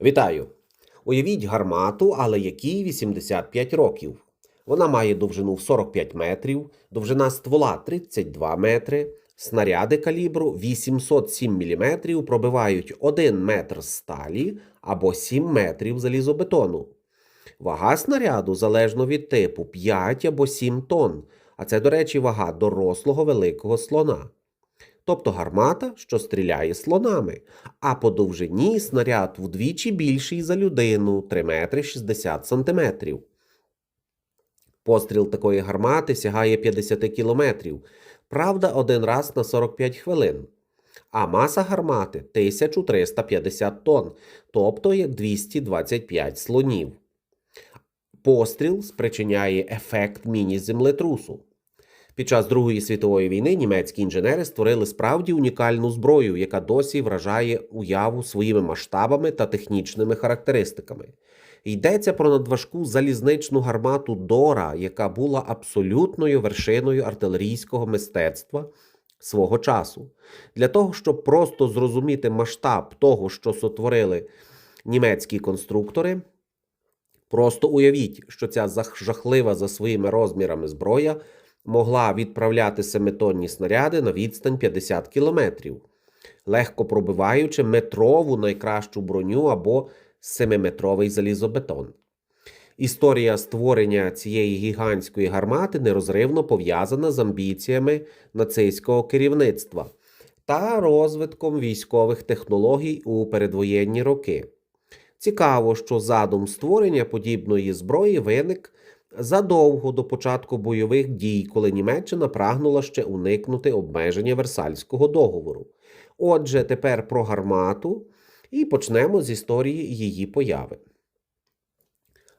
Вітаю! Уявіть гармату, але якій 85 років. Вона має довжину в 45 метрів, довжина ствола 32 метри, снаряди калібру 807 мм пробивають 1 метр сталі або 7 метрів залізобетону. Вага снаряду залежно від типу 5 або 7 тонн, а це, до речі, вага дорослого великого слона. Тобто гармата, що стріляє слонами, а по довжині снаряд вдвічі більший за людину 3 метри 60 сантиметрів. Постріл такої гармати сягає 50 кілометрів, правда, один раз на 45 хвилин. А маса гармати 1350 тонн, тобто як 225 слонів. Постріл спричиняє ефект міні-землетрусу. Під час Другої світової війни німецькі інженери створили справді унікальну зброю, яка досі вражає уяву своїми масштабами та технічними характеристиками. Йдеться про надважку залізничну гармату Дора, яка була абсолютною вершиною артилерійського мистецтва свого часу. Для того, щоб просто зрозуміти масштаб того, що сотворили німецькі конструктори, просто уявіть, що ця жахлива за своїми розмірами зброя могла відправляти семитонні снаряди на відстань 50 кілометрів, легко пробиваючи метрову найкращу броню або 7-метровий залізобетон. Історія створення цієї гігантської гармати нерозривно пов'язана з амбіціями нацистського керівництва та розвитком військових технологій у передвоєнні роки. Цікаво, що задум створення подібної зброї виник задовго до початку бойових дій, коли Німеччина прагнула ще уникнути обмеження Версальського договору. Отже, тепер про гармату і почнемо з історії її появи.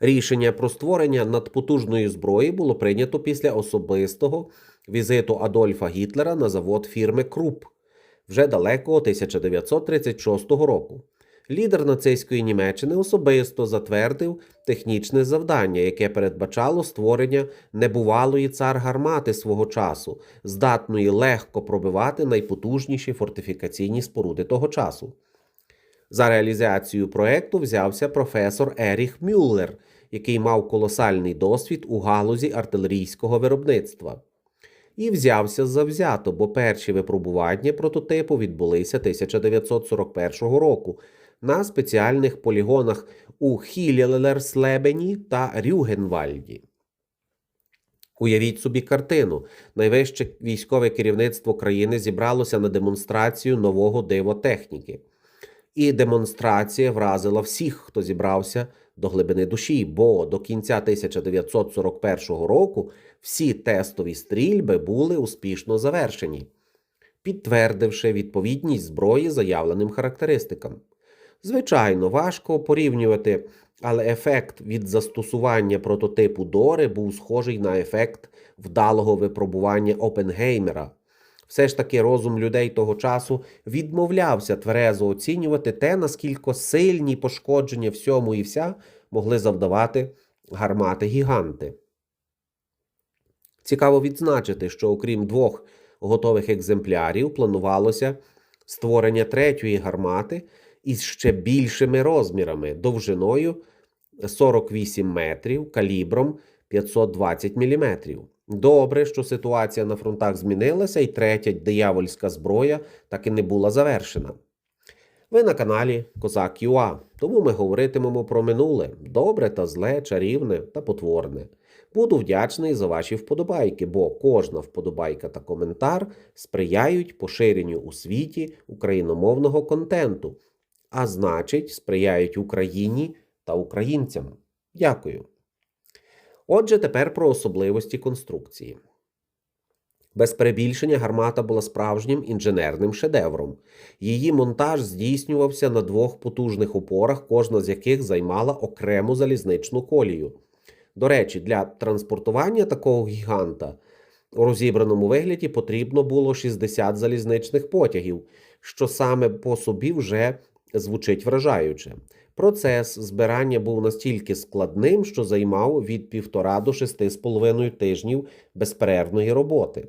Рішення про створення надпотужної зброї було прийнято після особистого візиту Адольфа Гітлера на завод фірми Круп вже далекого 1936 року. Лідер нацистської Німеччини особисто затвердив технічне завдання, яке передбачало створення небувалої цар гармати свого часу, здатної легко пробивати найпотужніші фортифікаційні споруди того часу. За реалізацію проекту взявся професор Еріх Мюллер, який мав колосальний досвід у галузі артилерійського виробництва. І взявся завзято, бо перші випробування прототипу відбулися 1941 року на спеціальних полігонах у Хілєлерслебені та Рюгенвальді. Уявіть собі картину. Найвище військове керівництво країни зібралося на демонстрацію нового дивотехніки. І демонстрація вразила всіх, хто зібрався до глибини душі, бо до кінця 1941 року всі тестові стрільби були успішно завершені, підтвердивши відповідність зброї заявленим характеристикам. Звичайно, важко порівнювати, але ефект від застосування прототипу Дори був схожий на ефект вдалого випробування Опенгеймера. Все ж таки розум людей того часу відмовлявся тверезо оцінювати те, наскільки сильні пошкодження всьому і вся могли завдавати гармати гіганти. Цікаво відзначити, що окрім двох готових екземплярів, планувалося створення третьої гармати із ще більшими розмірами, довжиною 48 метрів, калібром 520 мм. Добре, що ситуація на фронтах змінилася, і третя диявольська зброя так і не була завершена. Ви на каналі Козак ЮА, тому ми говоритимемо про минуле добре та зле, чарівне та потворне. Буду вдячний за ваші вподобайки, бо кожна вподобайка та коментар сприяють поширенню у світі україномовного контенту, а значить, сприяють Україні та українцям. Дякую. Отже, тепер про особливості конструкції. Без перебільшення гармата була справжнім інженерним шедевром. Її монтаж здійснювався на двох потужних опорах, кожна з яких займала окрему залізничну колію. До речі, для транспортування такого гіганта у розібраному вигляді потрібно було 60 залізничних потягів, що саме по собі вже звучить вражаюче. Процес збирання був настільки складним, що займав від півтора до шести з половиною тижнів безперервної роботи.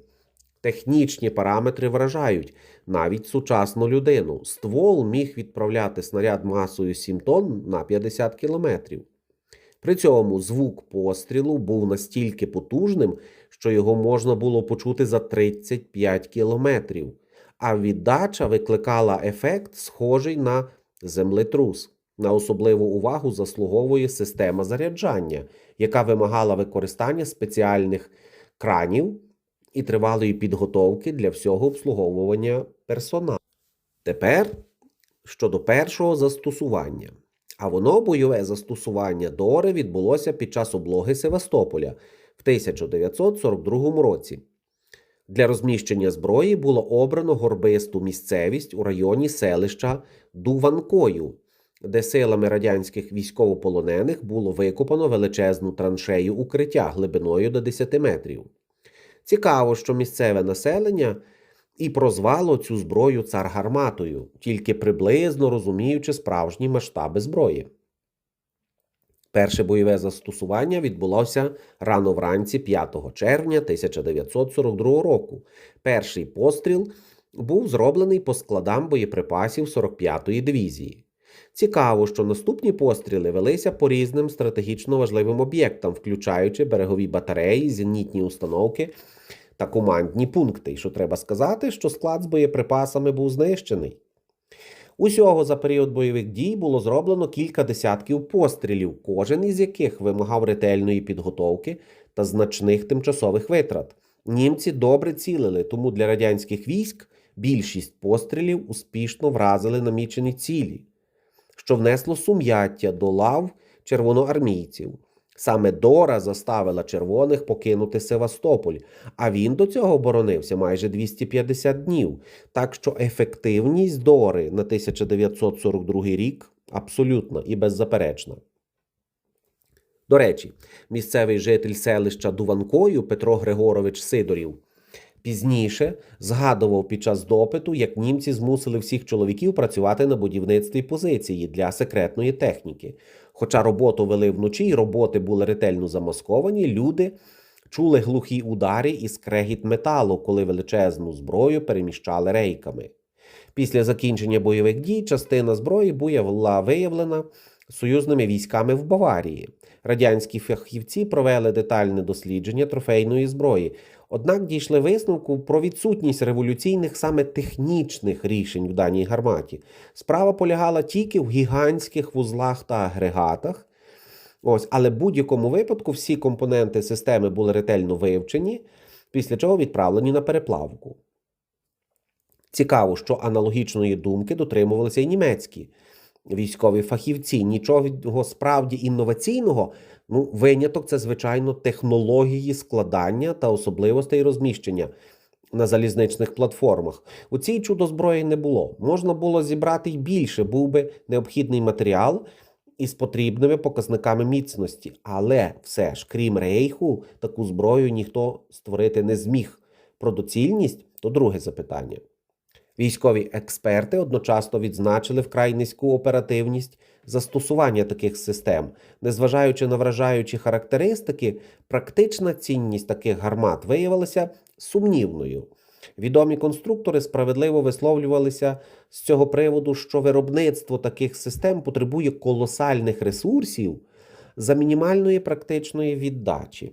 Технічні параметри вражають навіть сучасну людину. Ствол міг відправляти снаряд масою 7 тонн на 50 кілометрів. При цьому звук пострілу був настільки потужним, що його можна було почути за 35 кілометрів, а віддача викликала ефект, схожий на землетрус. На особливу увагу заслуговує система заряджання, яка вимагала використання спеціальних кранів і тривалої підготовки для всього обслуговування персоналу. Тепер щодо першого застосування. А воно бойове застосування Дори відбулося під час облоги Севастополя в 1942 році. Для розміщення зброї було обрано горбисту місцевість у районі селища Дуванкою, де силами радянських військовополонених було викопано величезну траншею укриття глибиною до 10 метрів. Цікаво, що місцеве населення і прозвало цю зброю цар гарматою, тільки приблизно розуміючи справжні масштаби зброї. Перше бойове застосування відбулося рано вранці 5 червня 1942 року. Перший постріл був зроблений по складам боєприпасів 45-ї дивізії. Цікаво, що наступні постріли велися по різним стратегічно важливим об'єктам, включаючи берегові батареї, зенітні установки та командні пункти. І що треба сказати, що склад з боєприпасами був знищений. Усього за період бойових дій було зроблено кілька десятків пострілів, кожен із яких вимагав ретельної підготовки та значних тимчасових витрат. Німці добре цілили, тому для радянських військ більшість пострілів успішно вразили намічені цілі, що внесло сум'яття до лав червоноармійців. Саме Дора заставила червоних покинути Севастополь, а він до цього оборонився майже 250 днів. Так що ефективність Дори на 1942 рік абсолютна і беззаперечна. До речі, місцевий житель селища Дуванкою Петро Григорович Сидорів пізніше згадував під час допиту, як німці змусили всіх чоловіків працювати на будівництві позиції для секретної техніки. Хоча роботу вели вночі роботи були ретельно замасковані, люди чули глухі удари і скрегіт металу, коли величезну зброю переміщали рейками. Після закінчення бойових дій частина зброї була виявлена союзними військами в Баварії. Радянські фахівці провели детальне дослідження трофейної зброї, однак дійшли висновку про відсутність революційних саме технічних рішень в даній гарматі. Справа полягала тільки в гігантських вузлах та агрегатах. Ось, але в будь-якому випадку всі компоненти системи були ретельно вивчені, після чого відправлені на переплавку. Цікаво, що аналогічної думки дотримувалися і німецькі військові фахівці. Нічого справді інноваційного. Ну, виняток це, звичайно, технології складання та особливостей розміщення на залізничних платформах. У цій чудо зброї не було. Можна було зібрати й більше, був би необхідний матеріал із потрібними показниками міцності. Але все ж, крім рейху, таку зброю ніхто створити не зміг. Про доцільність то друге запитання. Військові експерти одночасно відзначили вкрай низьку оперативність застосування таких систем, незважаючи на вражаючі характеристики, практична цінність таких гармат виявилася сумнівною. Відомі конструктори справедливо висловлювалися з цього приводу, що виробництво таких систем потребує колосальних ресурсів за мінімальної практичної віддачі.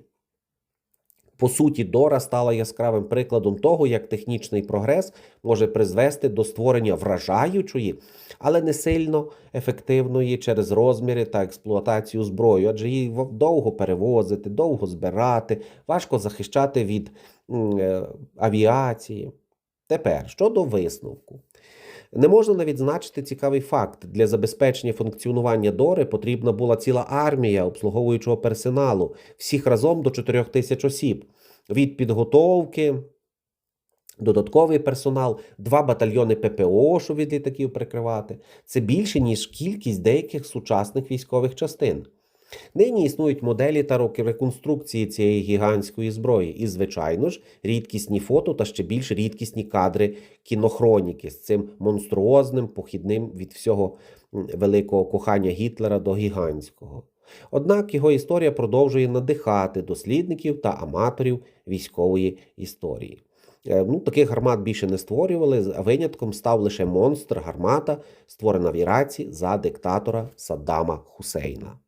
По суті, Дора стала яскравим прикладом того, як технічний прогрес може призвести до створення вражаючої, але не сильно ефективної через розміри та експлуатацію зброї, адже її довго перевозити, довго збирати, важко захищати від е, авіації. Тепер щодо висновку. Не можна не відзначити цікавий факт: для забезпечення функціонування Дори потрібна була ціла армія обслуговуючого персоналу, всіх разом до 4 тисяч осіб. Від підготовки, додатковий персонал, два батальйони ППО, щоб від літаків прикривати. Це більше, ніж кількість деяких сучасних військових частин. Нині існують моделі та роки реконструкції цієї гігантської зброї, і, звичайно ж, рідкісні фото та ще більш рідкісні кадри кінохроніки з цим монструозним, похідним від всього великого кохання Гітлера до гігантського. Однак його історія продовжує надихати дослідників та аматорів військової історії. Е, Ну, таких гармат більше не створювали, а винятком став лише монстр гармата, створена в Іраці за диктатора Саддама Хусейна.